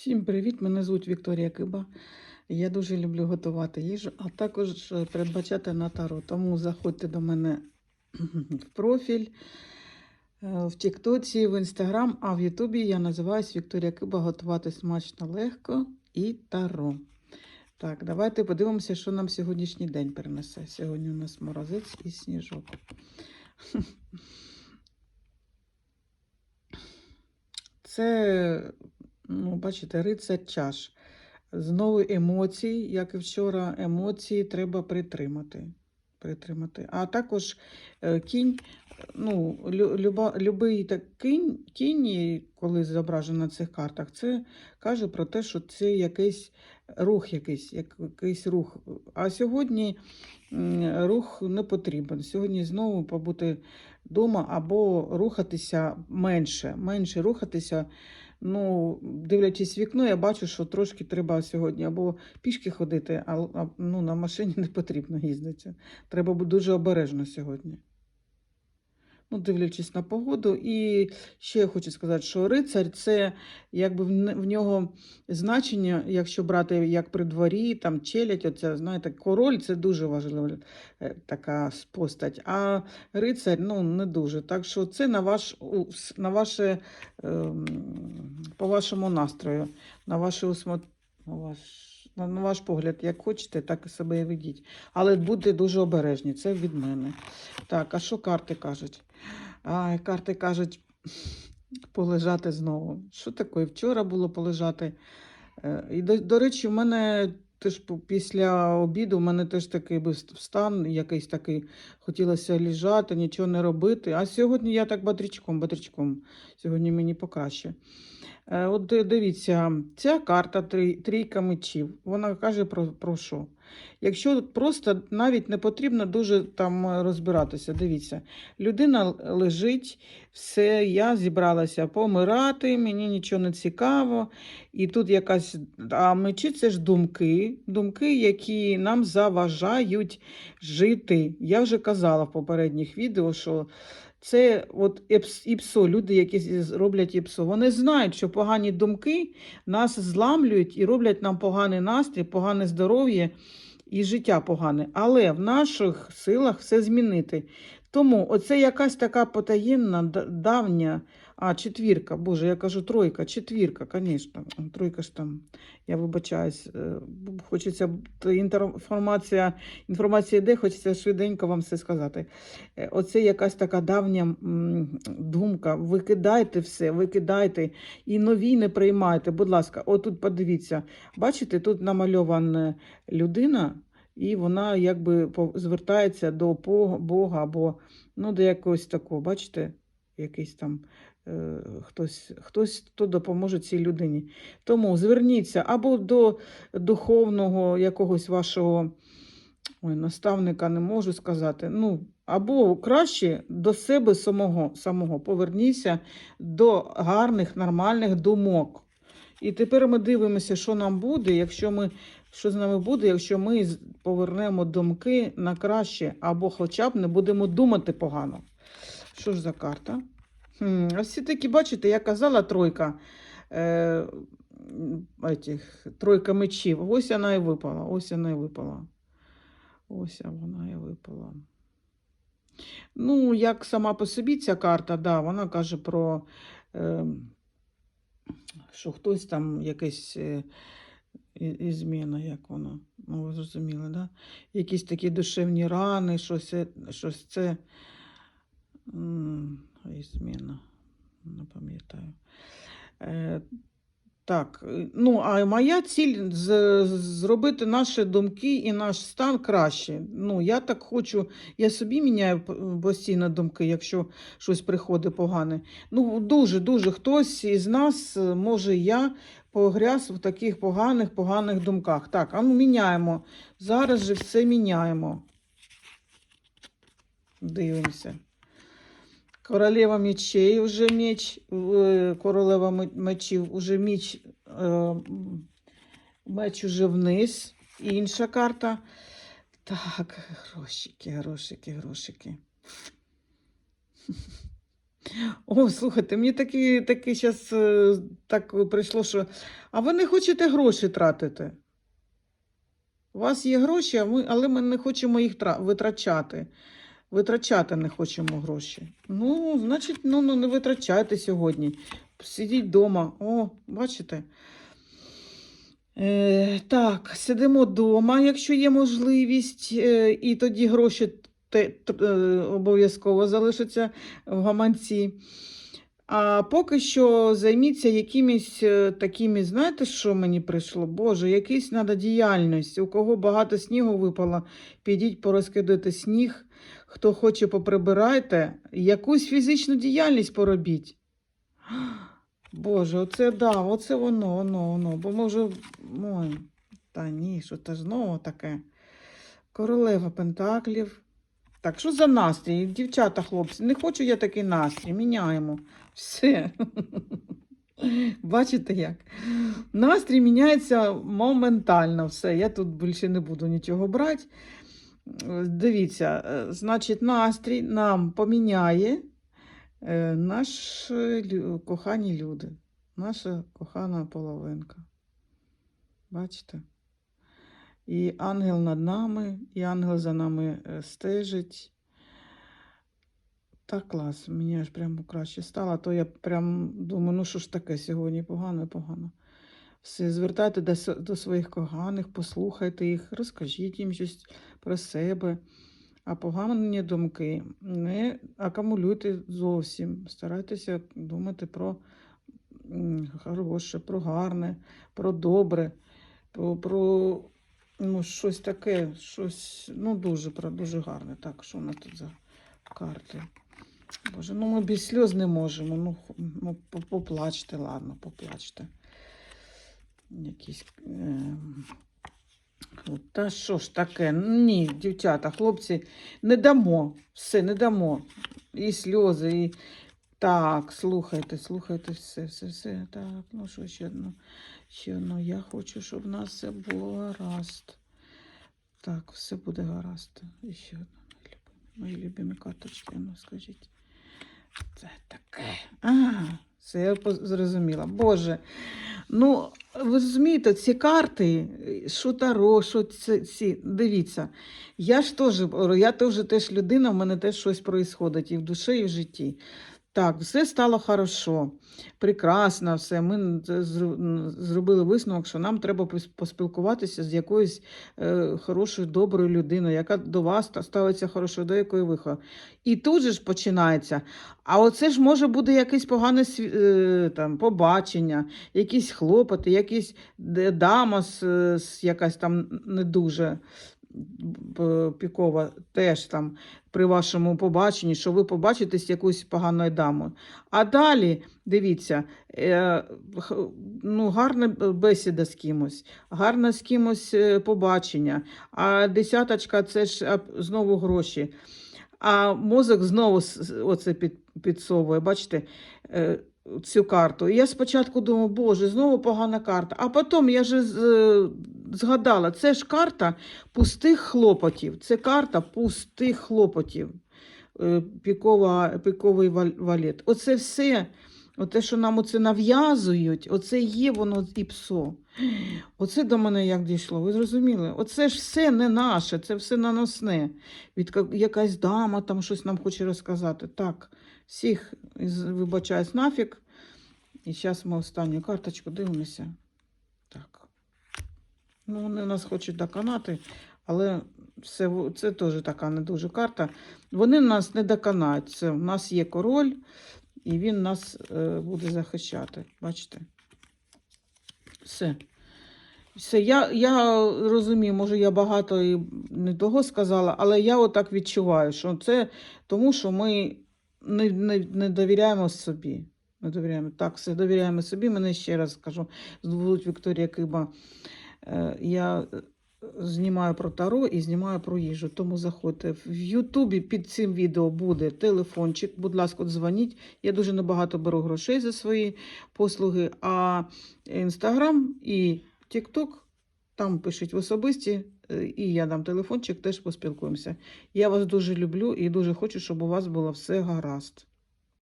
Всім привіт! Мене звуть Вікторія Киба. Я дуже люблю готувати їжу, а також е, передбачати на таро. Тому заходьте до мене в профіль е, в Тіктоці, в Інстаграм, а в Ютубі я називаюсь Вікторія Киба готувати смачно легко і таро. Так, давайте подивимося, що нам сьогоднішній день принесе. Сьогодні у нас морозець і сніжок. Це, ну, бачите, рицар чаш. Знову емоції, як і вчора, емоції треба притримати. притримати. А також е, кінь, ну, люба, любий так, кінь, кінь, коли зображено на цих картах, це каже про те, що це якийсь рух, якийсь, якийсь рух. А сьогодні рух не потрібен. Сьогодні знову побути вдома або рухатися менше, менше рухатися. Ну, дивлячись вікно, я бачу, що трошки треба сьогодні або пішки ходити, а, ну, на машині не потрібно їздити. Треба бути дуже обережно сьогодні. Ну, дивлячись на погоду. І ще я хочу сказати, що рицар це якби в нього значення, якщо брати як при дворі, там челядь, оце, знаєте, король це дуже важлива е, така постать. А рицар ну, не дуже. Так що це на, ваш, на ваше, ем, по вашому настрою, на ваше усмо... на ваш... Погляд, як хочете, так і себе і ведіть. Але будьте дуже обережні, це від мене. Так, а що карти кажуть? А, карти кажуть полежати знову. Що таке? Вчора було полежати. Е, І, до, до речі, в мене теж після обіду в мене теж такий був стан, якийсь такий, хотілося лежати, нічого не робити. А сьогодні я так батрічком, батрічком. Сьогодні мені покраще. Е, От дивіться, ця карта трійка мечів, вона каже про, про що? Якщо просто навіть не потрібно дуже там е, розбиратися, дивіться, людина лежить, все, я зібралася помирати, мені нічого не цікаво. І тут якась, а мечі це ж думки, думки, які нам заважають жити. Я вже казала в попередніх відео, що це от іпсо, люди, які роблять іпсо, вони знають, що погані думки нас зламлюють і роблять нам поганий настрій, погане здоров'я і життя погане. Але в наших силах все змінити. Тому оце якась така потаєнна, давня, а четвірка, боже, я кажу тройка, четвірка, звісно. Тройка ж там, я вибачаюсь, е, хочеться інформація, інформація йде, хочеться швиденько вам все сказати. Е, Оце якась така давня думка. Викидайте все, викидайте і нові не приймайте. Будь ласка, отут подивіться. Бачите, тут намальована людина, і вона якби звертається до Бога або ну, до якогось такого, бачите, якийсь там. Е, Хтось, хтось хто допоможе цій людині. Тому зверніться або до духовного якогось вашого ой, наставника, не можу сказати. Ну, або краще до себе самого, самого поверніться до гарних, нормальних думок. І тепер ми дивимося, що нам буде, якщо ми, що з нами буде, якщо ми повернемо думки на краще, або хоча б не будемо думати погано. Що ж за карта? Всі таки, бачите, я казала тройка. Е, етіх, тройка мечів. Ось вона і випала. Ось вона і випала. Ось вона і випала. Ну, як сама по собі ця карта, да, вона каже про, е, що хтось там якась е, і- зміна, як воно. Ну, ви зрозуміли, да? Якісь такі душевні рани, щось, е- щось це. І зміна. Не пам'ятаю. Е, так, е, ну а моя ціль з, зробити наші думки і наш стан краще. Ну, я так хочу, я собі міняю постійно думки, якщо щось приходить погане. Ну, дуже-дуже хтось із нас, е, може, я погряз в таких поганих, поганих думках. Так, а ну міняємо. Зараз же все міняємо. Дивимося. Королева мечей уже меч, е, королева мечів уже меч, е, меч уже вниз. Інша карта. Так, грошики, грошики, грошики. О, слухайте, мені таки, таки зараз так прийшло, що. А ви не хочете гроші тратити? У вас є гроші, але ми не хочемо їх витрачати. Витрачати не хочемо гроші. Ну, значить, ну, ну не витрачайте сьогодні. Сидіть вдома. О, бачите? Е, так, сидимо вдома, якщо є можливість, е, і тоді гроші е, обов'язково залишаться в гаманці. А поки що займіться якимись е, такими, знаєте, що мені прийшло? Боже, якийсь треба діяльність. У кого багато снігу випало, підіть порозкидайте сніг. Хто хоче, поприбирайте, якусь фізичну діяльність поробіть. Боже, оце да, оце воно, воно, воно. Бо ми вже. Ой, та ні, що це знову таке. Королева Пентаклів. Так, що за настрій? Дівчата, хлопці, не хочу я такий настрій. Міняємо. Все. Бачите як? Настрій міняється моментально. Все. Я тут більше не буду нічого брати. Дивіться, е, значить, настрій нам поміняє е, наші кохані люди, наша кохана половинка. Бачите? І ангел над нами, і ангел за нами е, стежить. Так клас, мені аж прямо краще стало, то я прям думаю, ну що ж таке сьогодні погано погано. Все, звертайте до, своїх коханих, послухайте їх, розкажіть їм щось про себе. А погані думки не акумулюйте зовсім. Старайтеся думати про хороше, про гарне, про добре, про, про ну, щось таке, щось, ну, дуже, дуже гарне. Так, що у нас тут за карти? Боже, ну ми без сльоз не можемо. Ну, ну поплачте, ладно, поплачте. Якісь. Е... Та що ж таке? Ні, дівчата, хлопці, не дамо. Все, не дамо. І сльози, і. Так, слухайте, слухайте, все, все, все. Так, ну що ще одно? Ще одно. Я хочу, щоб в нас все було гаразд. Так, все буде гаразд. І ще одна, мої любимі, карточки, ну скажіть. Це таке. А, це я зрозуміла. Боже. Ну, ви розумієте, ці карти, що таро, що ці, дивіться. Я ж теж, я теж, теж людина, в мене теж щось відбувається і в душі, і в житті. Так, все стало хорошо, прекрасно, все. Ми зробили висновок, що нам треба поспілкуватися з якоюсь е, хорошою, доброю людиною, яка до вас ставиться хорошо, до якої виходу. І тут же ж починається. А оце ж може бути якесь погане е, там, побачення, якісь хлопоти, якісь дама з, якась там не дуже пікова, теж там при вашому побаченні, що ви побачите з якоюсь поганою дамою. А далі, дивіться, е, ну, гарна бесіда з кимось, гарне з кимось е, побачення, а десяточка це ж знову гроші. А мозок знову оце підсовує, бачите, е, цю карту. І я спочатку думаю, боже, знову погана карта. А потім я е, згадала, це ж карта пустих хлопотів. Це карта пустих хлопотів. Е, Пікова, піковий вал- валет. Оце все, оте, що нам оце нав'язують, оце є воно і псо. Оце до мене як дійшло. Ви зрозуміли? Оце ж все не наше, це все наносне. Від якась дама там щось нам хоче розказати. Так, всіх вибачаюсь нафіг. І зараз ми останню карточку дивимося. Так. Ну, вони нас хочуть доконати, але це, це теж така не дуже карта. Вони нас не доконають. Це, у нас є король, і він нас е, буде захищати. Бачите? Все. Все, я, я розумію, може, я багато і не того сказала, але я отак відчуваю, що це тому, що ми не, не, не довіряємо собі. Не довіряємо. Так, все довіряємо собі. Мене ще раз скажу, звуть Вікторія Киба. Е, Я знімаю про таро і знімаю про їжу. Тому заходьте. В Ютубі під цим відео буде телефончик. Будь ласка, дзвоніть. Я дуже небагато беру грошей за свої послуги. А Інстаграм і Тікток там пишіть в особисті, е, і я дам телефончик, теж поспілкуємося. Я вас дуже люблю і дуже хочу, щоб у вас було все гаразд.